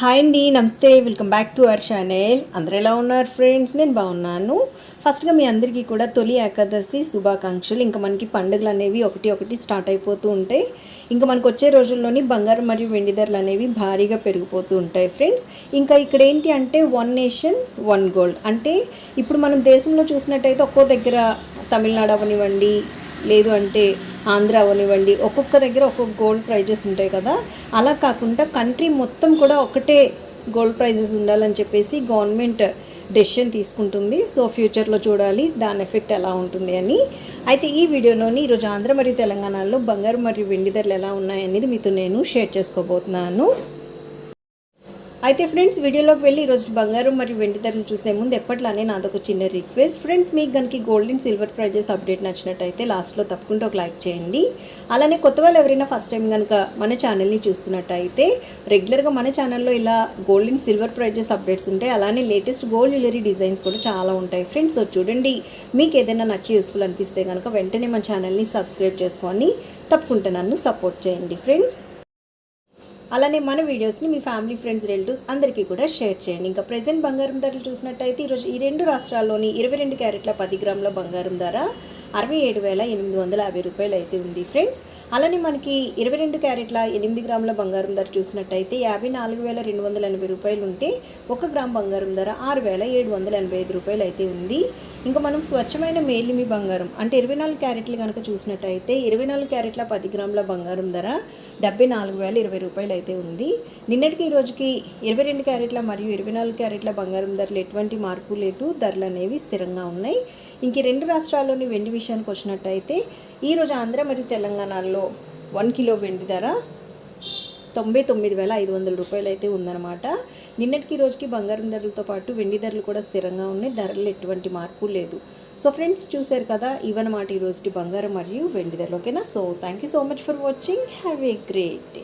Hi అండి నమస్తే welcome back to our channel. అందరు ఎలా ఉన్నారు ఫ్రెండ్స్? నేను బాగున్నాను. ఫస్ట్గా మీ అందరికీ కూడా తొలి ఏకాదశి శుభాకాంక్షలు. ఇంకా మనకి పండుగలు అనేవి ఒకటి ఒకటి స్టార్ట్ అయిపోతూ ఉంటాయి. ఇంకా మనకు వచ్చే రోజుల్లోని బంగారం మరియు వెండి ధరలు అనేవి భారీగా పెరిగిపోతూ ఉంటాయి ఫ్రెండ్స్. ఇంకా ఇక్కడ ఏంటి అంటే వన్ నేషన్ వన్ గోల్డ్. అంటే ఇప్పుడు మనం దేశంలో చూసినట్టయితే ఒక్కో దగ్గర తమిళనాడు అవనివ్వండి లేదు అంటే ఆంధ్ర అవనివ్వండి. ఒక్కొక్క దగ్గర ఒక్కొక్క గోల్డ్ ప్రైజెస్ ఉంటాయి కదా. అలా కాకుండా కంట్రీ మొత్తం కూడా ఒకటే గోల్డ్ ప్రైజెస్ ఉండాలని చెప్పేసి గవర్నమెంట్ డెసిషన్ తీసుకుంటుంది. సో ఫ్యూచర్లో చూడాలి దాని ఎఫెక్ట్ ఎలా ఉంటుంది అని. అయితే ఈ వీడియోలోని ఈరోజు ఆంధ్ర మరియు తెలంగాణలో బంగారు మరియు వెండి ధరలు ఎలా ఉన్నాయనేది మీతో నేను షేర్ చేసుకోబోతున్నాను. అయితే ఫ్రెండ్స్ వీడియోలోకి వెళ్ళి ఈరోజు బంగారం మరియు వెండి ధరలు చూసే ముందు ఎప్పట్లానే నాదొక చిన్న రిక్వెస్ట్ ఫ్రెండ్స్ మీకు కనుక gold and silver prizes update నచ్చినట్టయితే లాస్ట్లో తప్పకుండా ఒక లైక్ చేయండి. అలానే కొత్త వాళ్ళు ఎవరైనా ఫస్ట్ టైం కనుక మన ఛానల్ని చూస్తున్నట్టయితే రెగ్యులర్గా మన ఛానల్లో ఇలా gold and silver prizes updates ఉంటాయి. అలానే లేటెస్ట్ గోల్డ్ జ్యువెలరీ డిజైన్స్ కూడా చాలా ఉంటాయి. ఫ్రెండ్స్ సో చూడండి మీకు ఏదైనా నచ్చి యూస్ఫుల్ అనిపిస్తే కనుక వెంటనే మన ఛానల్ని సబ్స్క్రైబ్ చేసుకొని తప్పకుండా నన్ను సపోర్ట్ చేయండి. ఫ్రెండ్స్ అలానే మన వీడియోస్ని మీ ఫ్యామిలీ ఫ్రెండ్స్ రిలేటివ్స్ అందరికీ కూడా షేర్ చేయండి. ఇంకా ప్రజెంట్ బంగారం ధరలు చూసినట్టయితే ఈరోజు ఈ రెండు రాష్ట్రాల్లోని ఇరవై రెండు క్యారెట్ల పది గ్రాముల బంగారం ధర అరవై ఏడు వేల ఎనిమిది వందల యాభై రూపాయలు అయితే ఉంది ఫ్రెండ్స్. అలానే మనకి ఇరవై రెండు క్యారెట్ల ఎనిమిది గ్రాముల బంగారం ధర చూసినట్టయితే యాభై నాలుగు వేల రెండు వందల ఎనభై రూపాయలు ఉంటే ఒక గ్రామ్ బంగారం ధర ఆరు వేల ఏడు వందల ఎనభై ఐదు రూపాయలు అయితే ఉంది. ఇంకా మనం స్వచ్ఛమైన మేలిమి బంగారం. అంటే ఇరవై నాలుగు క్యారెట్లు కనుక చూసినట్టయితే ఇరవై నాలుగు క్యారెట్ల పది గ్రాముల బంగారం ధర డెబ్బై నాలుగు వేల ఇరవై రూపాయలు అయితే ఉంది. నిన్నటికి ఈ రోజుకి ఇరవై రెండు క్యారెట్ల మరియు ఇరవై నాలుగు క్యారెట్ల బంగారం ధరలు ఎటువంటి మార్పు లేదు. ధరలు అనేవి స్థిరంగా ఉన్నాయి. ఇంక రెండు రాష్ట్రాల్లోని వెండి విషయానికి వచ్చినట్టయితే ఈరోజు ఆంధ్ర మరియు తెలంగాణలో వన్ కిలో వెండి ధర తొంభై తొమ్మిది వేల ఐదు వందల రూపాయలు అయితే ఉందన్నమాట. నిన్నటికి రోజుకి బంగారం ధరలతో పాటు వెండి ధరలు కూడా స్థిరంగా ఉన్నాయి. ధరలు ఎటువంటి మార్పు లేదు. సో ఫ్రెండ్స్ చూశారు కదా ఇవన్నమాట ఈ రోజుకి బంగారం మరియు వెండి ధరలు. ఓకేనా? So thank you so much for watching. Have a great day.